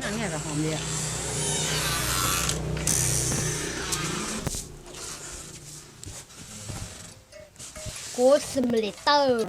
นั่นไงกับหอมดีอะโกดซิมูเลเตอร์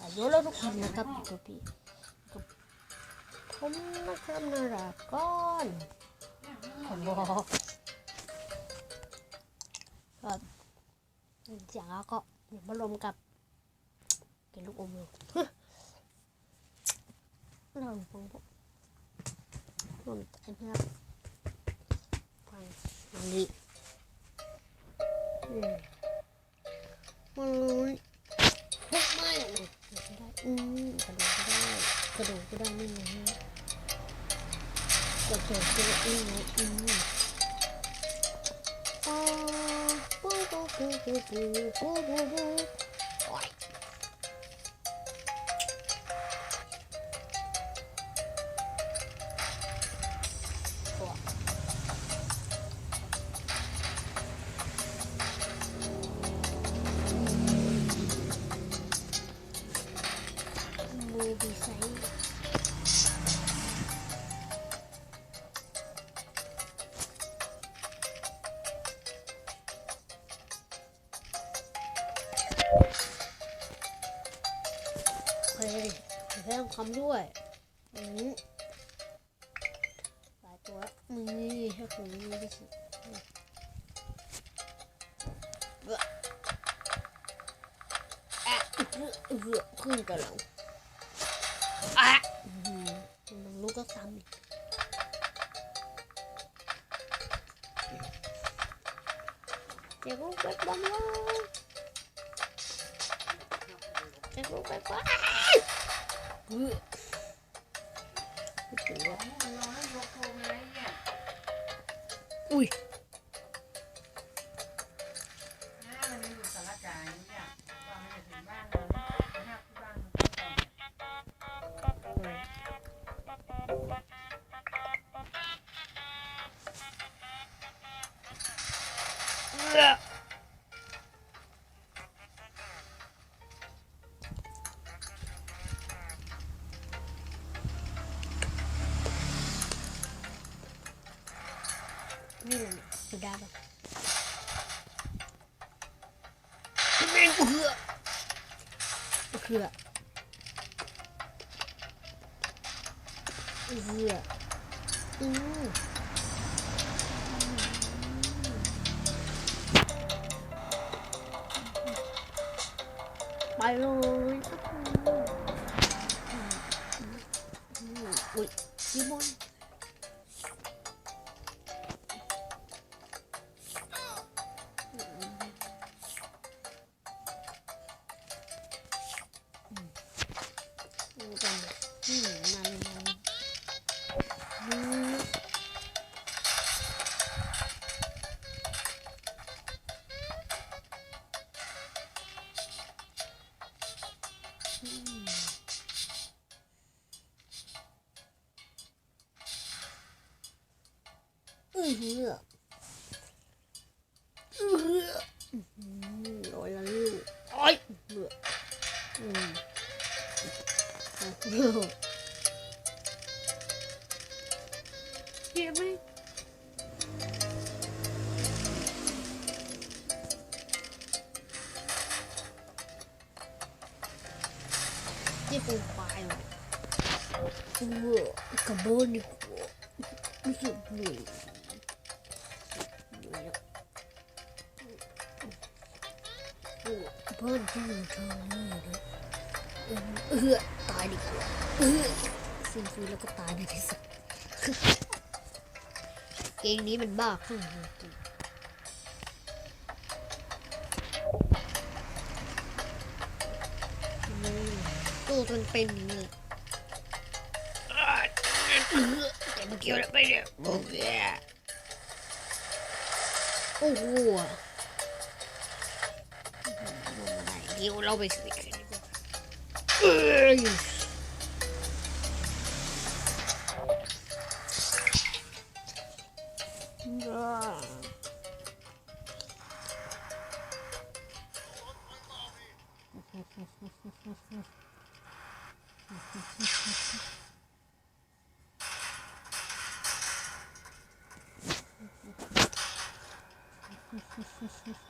อายุแล้วทุกคนนะครับอยู่กับพี่กับผมนะครับนารากอนผมบอกก็เสียงแล้วก็เดี๋ยวมารวมกับกินลูกอมเล ยเราฟังผมรวมอันนี้ครับฟังอย่างนี้มันพวกไม่ได้อืมกระโดดก็ได้กระโดดก็ได้นี่ไงกระโดดก็ได้นี่ไงอืมอ่าปูปูปูปูปูปูปู คำด้วยอืมหลายตัวแล้วนี่ให้คุณนี่ที่สุดเบื่ออะเบื่อขึ้นกันแล้วอะมันลูกก็ซ้ำอีกเจ็บลูกไปบ้างเลยเจ็บลูกไปบ้าง bự ui Yeah. ra rồi. Bên cửa Cửa Dừa Ừ. Bay rồi ừ. ừ. ừ. Ui, đi bôi 嗯，嗯，嗯， เยี่ยมไหมนี่ป็นควายเหรอเว้อกระโบนนี่หัวรู้สึกเหนื่อยเหนื่อยแล้วโอ้เพื่อนที่อยู่ทางนี้เลยเออตายดีกว่าเออฟื้นฟื้นแล้วก็ตายในที่สุด เกงนี้มันบ้าขึ้นจริงๆตู้มันเป็นอย่างนี้แต่เมื่อกี้เราไปเนี่ยโอ้โหโอ้โหเดี๋ยวเราไปสิกันเอ้ย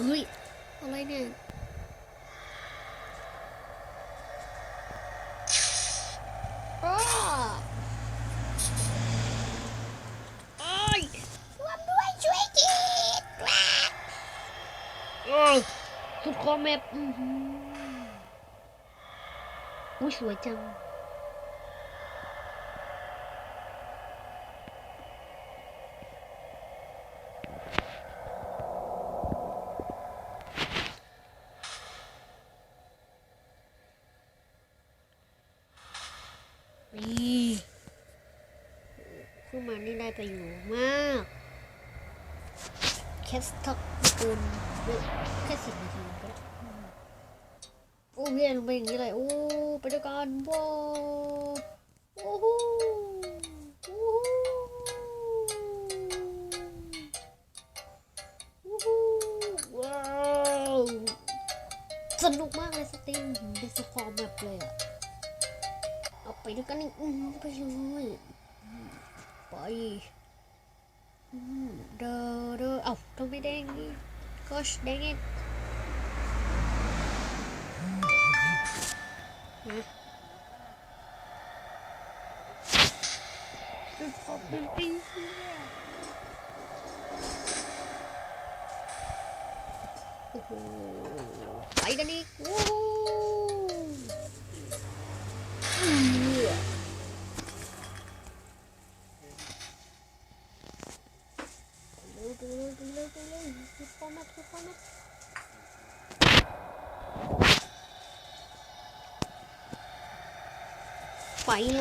เฮ้ย อะไรเนี่ยอ้าโอ้ยรวมด้วยช่วยทีกราโอ้ยสุดคอแมปอื้อหืออุ้ยสวยจัง นี่ ขึ้นมานี่ได้ประโยชน์มากแคสักเกินแค่สิบนาทีก็ได้โอ้เวียนลงไปอย่างนี้เลยโอ้ไปด้วยกันว้าโอ้โหโอ้โหโอ้โหว้าวสนุกมากเลยสตรีมเป็นสควอร์แบบเลยอะเอาไปด้วยกันนี่อืมไปเลย ไปอืมเด้อเด้อเอ้าทำไมแดงนี่ก็แดงเองนะเป็นของเป็นปีโอ้โหไปกันอีกโอ้โหอือ เร็วเร็วเร็วเร็วเร็วทุกคนนะทุกคนนะ ไปเล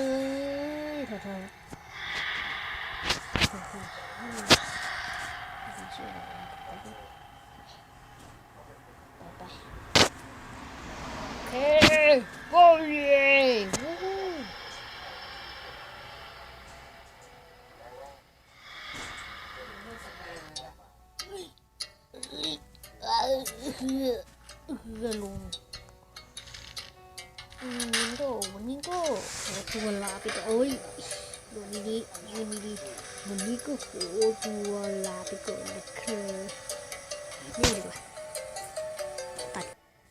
ยเถอะเถอะไปโอเคโอ้ย ขอตัวลาไปก่อนโอ้ยดูดีๆยืนดีๆวันนี้ก็ขอตัวลาไปก่อนนะครับนี่ดีกว่าตัด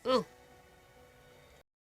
อ้าว